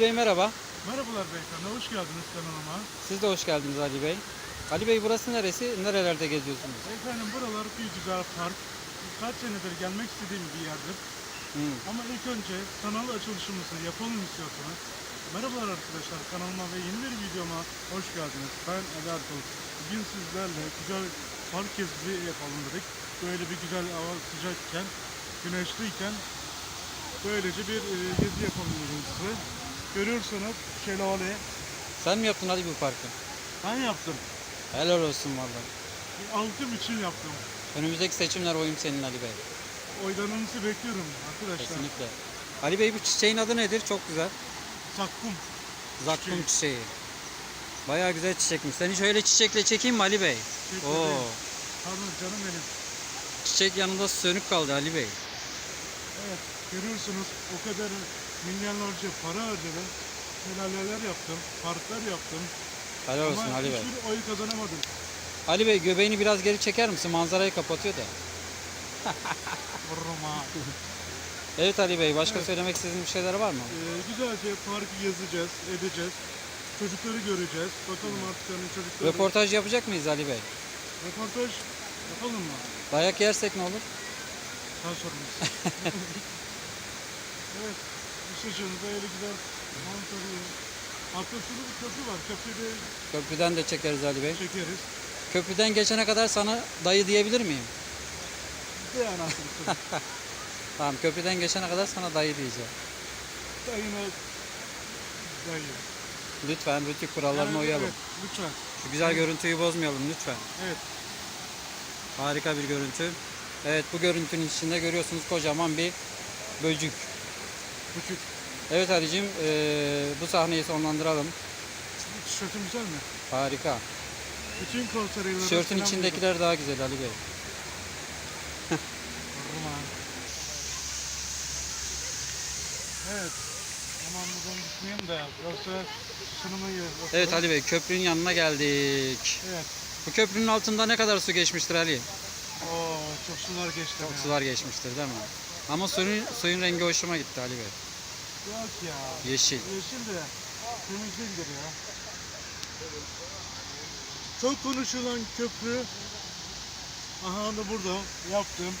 Merhabalar beyefendi, hoş geldiniz kanalıma. Siz de hoş geldiniz Ali Bey. Ali Bey burası neresi? Nerelerde geziyorsunuz? Efendim buralar bir güzel park. Kaç senedir gelmek istediğim bir yerdir. Hmm. Ama ilk önce kanal açılışımızı yapalım istiyorsanız. Merhabalar arkadaşlar, kanalıma ve yeni bir videoma hoş geldiniz. Ben Ali Ertuğrul. Bugün sizlerle güzel park gezisi yapalım dedik. Böyle bir güzel hava sıcakken, güneşliyken böylece bir e, gezi yapalım dedim size. Görüyorsanız şelale Sen mi yaptın Ali bu parkı? ben yaptım. Helal olsun vallahi. Halkım için yaptım. Önümüzdeki seçimler oyum senin Ali Bey. Oylarınızı bekliyorum arkadaşlar. Kesinlikle. Ali Bey bu çiçeğin adı nedir? Çok güzel. Sakkum. Zakkum Çiçeği. çiçeği. Bayağı güzel çiçekmiş. Seni şöyle çiçekle çekeyim mi Ali Bey? Oo. Pardon canım benim. Çiçek yanında sönük kaldı Ali Bey. Evet görüyorsunuz o kadar milyonlarca para harcadım. Şelaleler yaptım, parklar yaptım. Helal olsun Ama Ali Bey. hiçbir oy kazanamadım. Ali Bey göbeğini biraz geri çeker misin? Manzarayı kapatıyor da. Vururum ha. Evet Ali Bey başka Evet. söylemek istediğiniz bir şeyler var mı? Ee, güzelce parkı gezeceğiz, edeceğiz. Çocukları göreceğiz. Bakalım artık hani çocukları... Röportaj yapacak mıyız Ali Bey? Röportaj yapalım mı? Dayak yersek ne olur? Sen sorumlusun. evet. Işıcın böyle güzel manzarayı. Hatta şurada bir köprü var. Köprüyü de Köprüden de çekeriz Ali Bey. çekeriz. Köprüden geçene kadar sana dayı diyebilir miyim? De anasını Tamam köprüden geçene kadar sana dayı diyeceğim. Dayına dayı. Lütfen rütük kurallarına Yani, uyalım. Evet, lütfen. Şu güzel görüntüyü bozmayalım lütfen. Evet. Harika bir görüntü. Evet bu görüntünün içinde görüyorsunuz kocaman bir böcük. Buçuk. Evet Ali'cim eee, bu sahneyi sonlandıralım. Tişörtün güzel mi? Harika. Bütün konserlere Tişörtün içindekiler daha güzel Ali Bey. veriyorum. Evet. Aman buradan gitmeyeyim de yoksa sunumayı Evet Ali Bey köprünün yanına geldik. Evet. Bu köprünün altında ne kadar su geçmiştir Ali? Oo çok sular geçti. Çok ya. sular geçmiştir değil mi? Ama suyun, suyun rengi hoşuma gitti Ali Bey. Yok ya. Yeşil. Yeşil de temiz değildir ya. Çok konuşulan köprü. Aha da burada yaptım.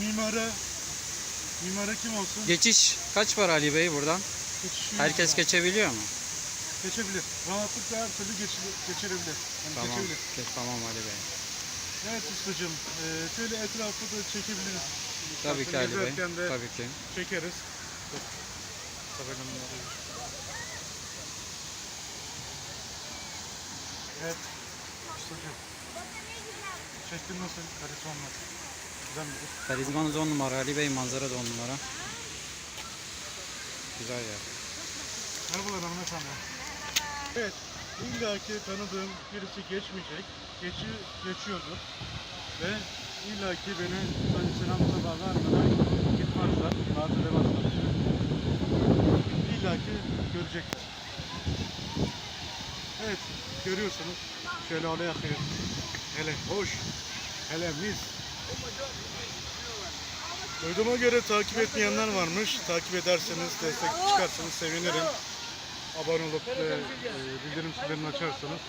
Mimara Mimara kim olsun? Geçiş kaç var Ali Bey buradan? Geçişi Herkes yok. geçebiliyor mu? geçebilir. Rahatlıkla her türlü geçi- geçirebilir. Yani Tamam. geçebilir. Tamam Ali Bey. Evet ustacığım. Ee, şöyle etrafı da çekebiliriz. Tabii ki Ali Bey. Tabii ki. çekeriz. Dur. Tabelamı alayım. Evet. Ustacığım. Çektin nasıl? Karizman nasıl? Güzel midir? Karizmanız 10 numara Ali Bey manzara da 10 numara. Güzel yer. Merhabalar hanımefendi. Evet. İlla ki tanıdığım birisi geçmeyecek. Geçi, geçiyordur. Ve illa ki beni hani selam sabah vermeden gitmezler. Rahat edemezler. İlla ki görecekler. Evet. Görüyorsunuz. Şelale akıyor. Hele hoş. Hele mis. Duyduğuma göre takip etmeyenler varmış. Takip ederseniz, destek çıkarsanız sevinirim. Abone olup ve bildirim zillerini açarsanız.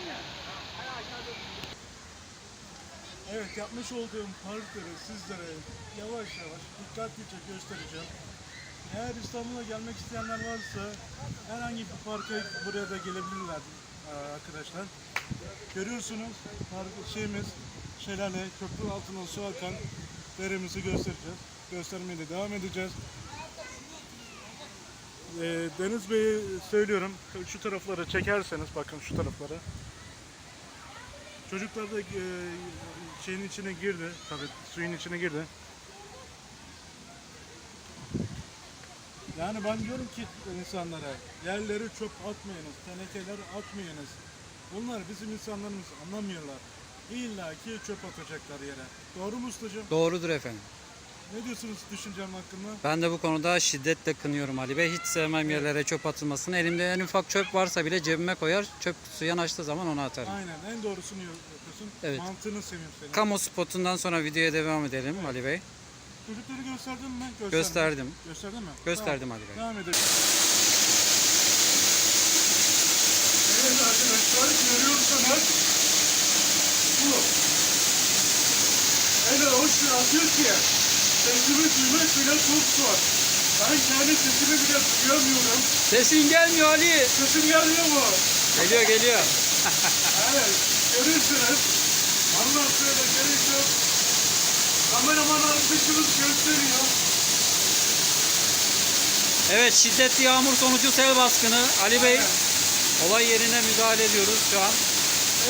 Evet yapmış olduğum parkları sizlere yavaş yavaş dikkatlice göstereceğim. Eğer İstanbul'a gelmek isteyenler varsa herhangi bir parka buraya da gelebilirler e, arkadaşlar. Görüyorsunuz park şeyimiz şelale köprü altından su akan deremizi göstereceğiz. Göstermeye de devam edeceğiz. Ee, Deniz Bey'e söylüyorum şu tarafları çekerseniz bakın şu taraflara. Çocuklar da e, şeyin içine girdi tabii suyun içine girdi. Yani ben diyorum ki insanlara yerleri çöp atmayınız, tenekeler atmayınız. Bunlar bizim insanlarımız anlamıyorlar. İlla ki çöp atacaklar yere. Doğru mu ustacığım? Doğrudur efendim. Ne diyorsunuz düşüncem hakkında? Ben de bu konuda şiddetle kınıyorum Ali Bey. Hiç sevmem yerlere çöp atılmasını. Elimde en ufak çöp varsa bile cebime koyar. Çöp kutusu yanaştığı zaman onu atarım. Aynen en doğrusunu yapıyorsun. Evet. Mantığını seviyorum senin. Kamu spotundan sonra videoya devam edelim Ali Bey. Çocukları gösterdin mi? Gösterdim. Gösterdim, Gösterdin mi? Gösterdim Ali Bey. Tamam. Devam edelim. Evet arkadaşlar görüyorsanız bu Hele hoş bir Türkiye sesimi duymak bile çok zor. Ben kendi sesimi bile duyamıyorum. Sesin gelmiyor Ali. Sesim gelmiyor mu? Geliyor geliyor. Evet görürsünüz. Anlatmaya da gerek yok. Kameraman arkadaşımız gösteriyor. Evet şiddetli yağmur sonucu sel baskını. Ali Bey olay yerine müdahale ediyoruz şu an.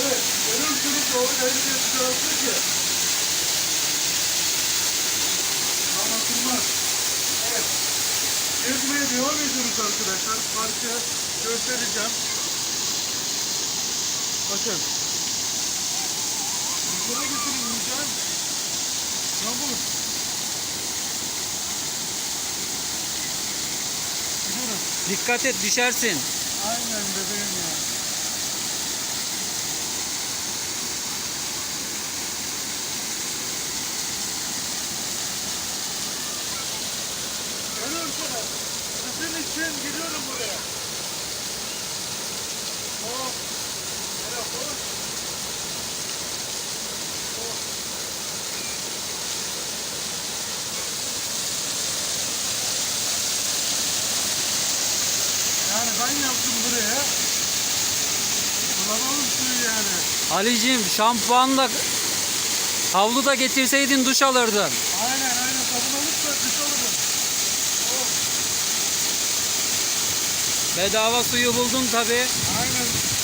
Evet, görürsünüz doğru herkes gördü ki. Anlatılmaz. Evet. Gezmeye devam ediyoruz arkadaşlar. Parkı göstereceğim. Bakın. Yukarı getireyim yiyeceğim. Çabuk. Gidiyorum. Dikkat et düşersin. Aynen bebeğim ya. Sana. Sizin için gidiyorum buraya. Hop. Hele hoş. Hop. Yani ben yaptım buraya. Bulamam suyu yani. Alicim şampuanla havlu da getirseydin duş alırdın. Aynen aynen sabun da duş alırım. Bedava suyu buldun tabi. Aynen.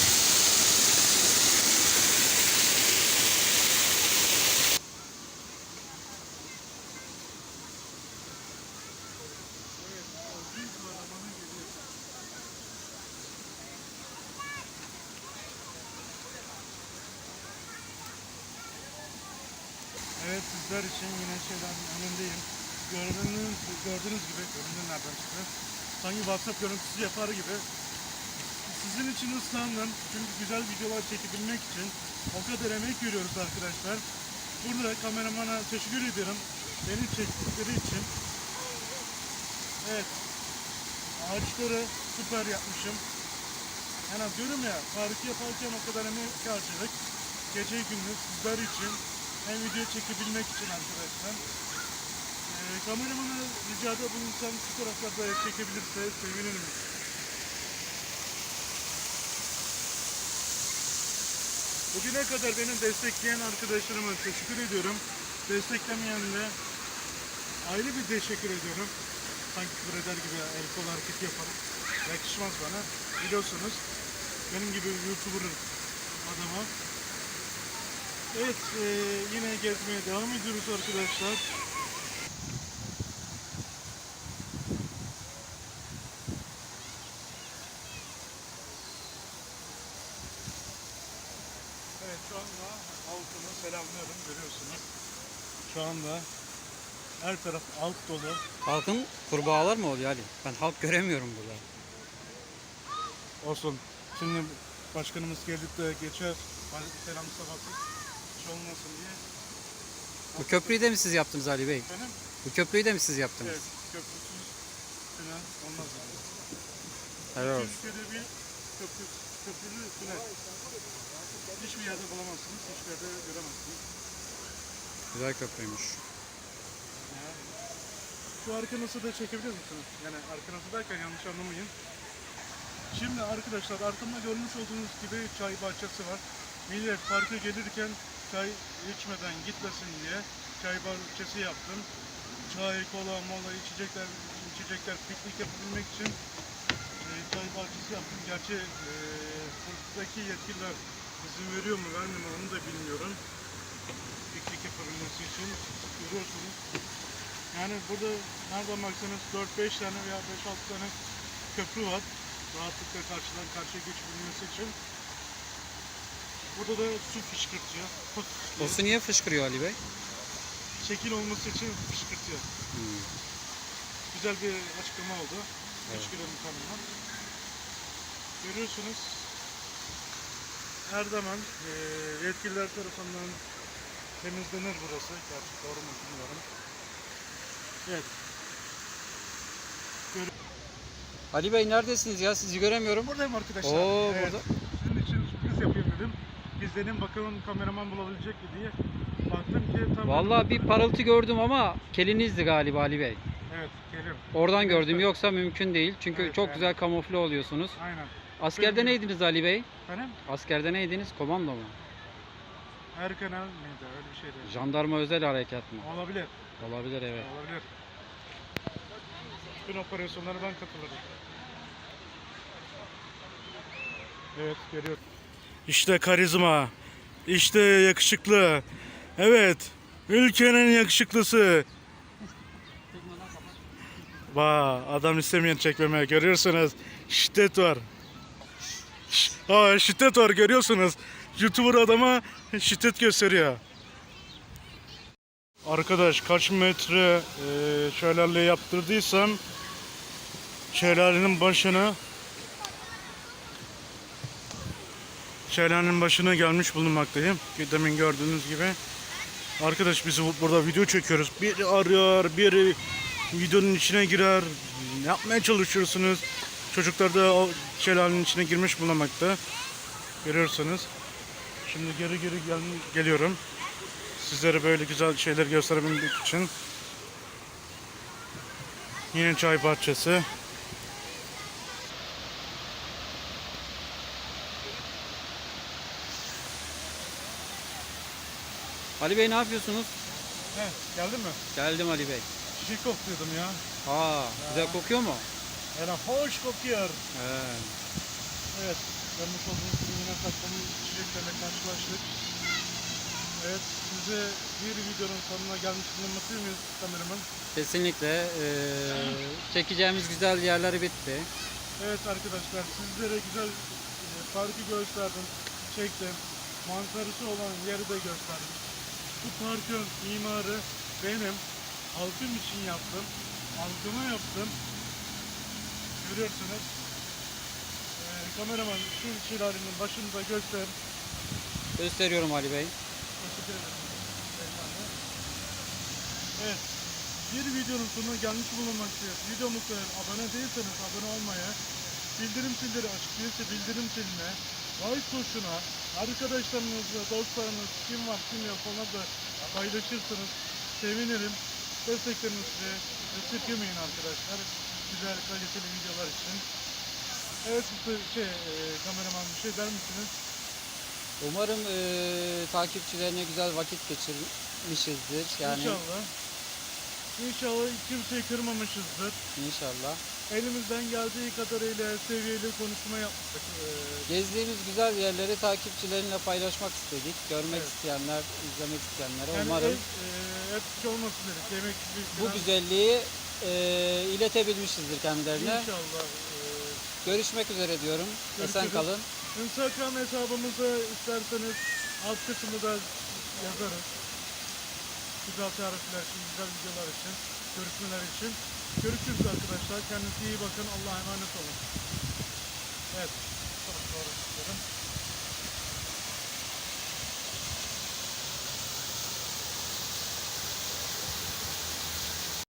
Sizler için yine şeyden önündeyim. Gördüğünüz, gördüğünüz gibi, göründüğü nereden çıktı? Sanki WhatsApp görüntüsü yapar gibi. Sizin için ıslandım. Çünkü güzel videolar çekebilmek için o kadar emek veriyoruz arkadaşlar. Burada kameramana teşekkür ediyorum. Beni çektikleri için. Evet. Ağaçları süper yapmışım. Yani diyorum ya, parkı yaparken o kadar emek harcadık. Gece gündüz sizler için hem video çekebilmek için arkadaşlar. Ee, kameramana ricada bulunsam şu taraflarda çekebilirse sevinirim. Bugüne kadar beni destekleyen arkadaşlarıma teşekkür ediyorum. Desteklemeyen de ayrı bir teşekkür ediyorum. Sanki küfür eder gibi el kol hareketi yaparım. Yakışmaz bana. Biliyorsunuz benim gibi YouTuber adama. Evet eee, yine gezmeye devam ediyoruz arkadaşlar. Evet şu anda halkını selamlıyorum görüyorsunuz. Şu anda her taraf halk dolu. Halkın kurbağalar mı oluyor Ali? Ben halk göremiyorum burada. Olsun. Şimdi başkanımız gelip de geçer. Selam sabahsız. Hiç olmasın diye. Bu köprüyü de mi siz yaptınız Ali Bey? Efendim? Bu köprüyü de mi siz yaptınız? Evet. Köprüsüz tünel olmaz yani. Helal olsun. Türkiye'de bir köprü, köprülü tünel. Hiçbir yerde bulamazsınız. Hiçbir yerde göremezsiniz. Güzel köprüymüş. Ya. Şu arkanızı da çekebilir misiniz? Yani arkanızı derken yanlış anlamayın. Şimdi arkadaşlar arkamda görmüş olduğunuz gibi çay bahçesi var. Millet parka gelirken çay içmeden gitmesin diye çay bahçesi yaptım. Çay, kola, mola, içecekler, içecekler piknik yapabilmek için e, çay bahçesi yaptım. Gerçi e, buradaki yetkililer izin veriyor mu vermiyor mu onu da bilmiyorum. Piknik yapabilmesi için görüyorsunuz. Yani burada nereden baksanız 4-5 tane veya 5-6 tane köprü var. Rahatlıkla karşıdan karşıya geçebilmesi için. Burada da su fışkırtıyor. O su niye fışkırıyor Ali Bey? Şekil olması için fışkırtıyor. Hmm. Güzel bir açıklama oldu. Evet. Ederim kameraman. Görüyorsunuz. Her zaman eee yetkililer tarafından temizlenir burası. Gerçi doğru mu bilmiyorum. Evet. Ali Bey neredesiniz ya? Sizi göremiyorum. Buradayım arkadaşlar. Oo, Evet. burada. Sizin için sürpriz yapayım dedim. izledim bakalım kameraman bulabilecek mi diye. Baktım ki tam Vallahi bir parıltı gördüm ama kelinizdi galiba Ali Bey. Evet kelim. Oradan gördüm yoksa mümkün değil. Çünkü Evet, çok yani. güzel kamufle oluyorsunuz. Aynen. Askerde Benim- neydiniz Ali Bey? Benim Askerde neydiniz? Komando mu? Erkanel miydi öyle bir şeydi. Jandarma özel harekat mı? Olabilir. Olabilir evet. Olabilir. Bütün operasyonlara ben katılırım. Evet görüyorum. İşte karizma. İşte yakışıklı. Evet. Ülkenin yakışıklısı. Vaa adam istemeyen çekmeme görüyorsunuz. Şiddet var. Aa, şiddet var görüyorsunuz. Youtuber adama şiddet gösteriyor. Arkadaş kaç metre e, şelale yaptırdıysam şelalenin başına şelalenin başına gelmiş bulunmaktayım. Demin gördüğünüz gibi. Arkadaş biz bu- burada video çekiyoruz. Biri arıyor, biri videonun içine girer. Ne yapmaya çalışıyorsunuz? Çocuklar da o şelalenin içine girmiş bulunmakta. Görüyorsunuz. Şimdi geri geri gel geliyorum sizlere böyle güzel şeyler gösterebilmek için yine çay bahçesi Ali Bey ne yapıyorsunuz? He, geldin mi? Geldim Ali Bey. Çiçek kokluyordum ya. Aa, güzel kokuyor mu? Yani hoş kokuyor. He. Evet, görmüş olduğunuz gibi yine takımın çiçeklerle karşılaştık. Evet, size bir videonun sonuna gelmiş bulunması mıyız kameraman? Kesinlikle eee, çekeceğimiz güzel yerleri bitti. Evet arkadaşlar, sizlere güzel e, parkı gösterdim, çektim. Manzarası olan yeri de gösterdim. Bu parkın mimarı benim. Halkım için yaptım. Halkıma yaptım. Görüyorsunuz. Ee, kameraman şu şelalenin başında göster. Gösteriyorum Ali Bey. Teşekkür ederim. Evet. Bir videonun sonuna gelmiş bulunmaktayız. Videomuza abone değilseniz abone olmaya, bildirim zilleri açık değilse bildirim ziline, like tuşuna, arkadaşlarınızla, dostlarınız kim var kim yok ona da paylaşırsınız. Sevinirim. Desteklerinizi esirgemeyin arkadaşlar. Güzel kaliteli videolar için. Evet şey, e, kameraman bir şey der misiniz? Umarım eee, takipçilerine güzel vakit geçirmişizdir. Yani İnşallah. İnşallah kimseyi kırmamışızdır. inşallah. Elimizden geldiği kadarıyla seviyeli konuşma yaptık. Ee, Gezdiğimiz güzel yerleri takipçilerinle paylaşmak istedik. Görmek Evet. isteyenler, izlemek isteyenlere yani umarım hep, e, hep şey olmasın dedik. Yemek bu falan- güzelliği eee, iletebilmişizdir kendilerine. İnşallah. E, Görüşmek üzere diyorum. Esen Görüşürüz. kalın. Instagram hesabımıza isterseniz alt kısmında yazarız. Güzel tarifler için, güzel videolar için, görüşmeler için. Görüşürüz arkadaşlar. Kendinize iyi bakın. Allah'a emanet olun. Evet. Çok doğru istedim.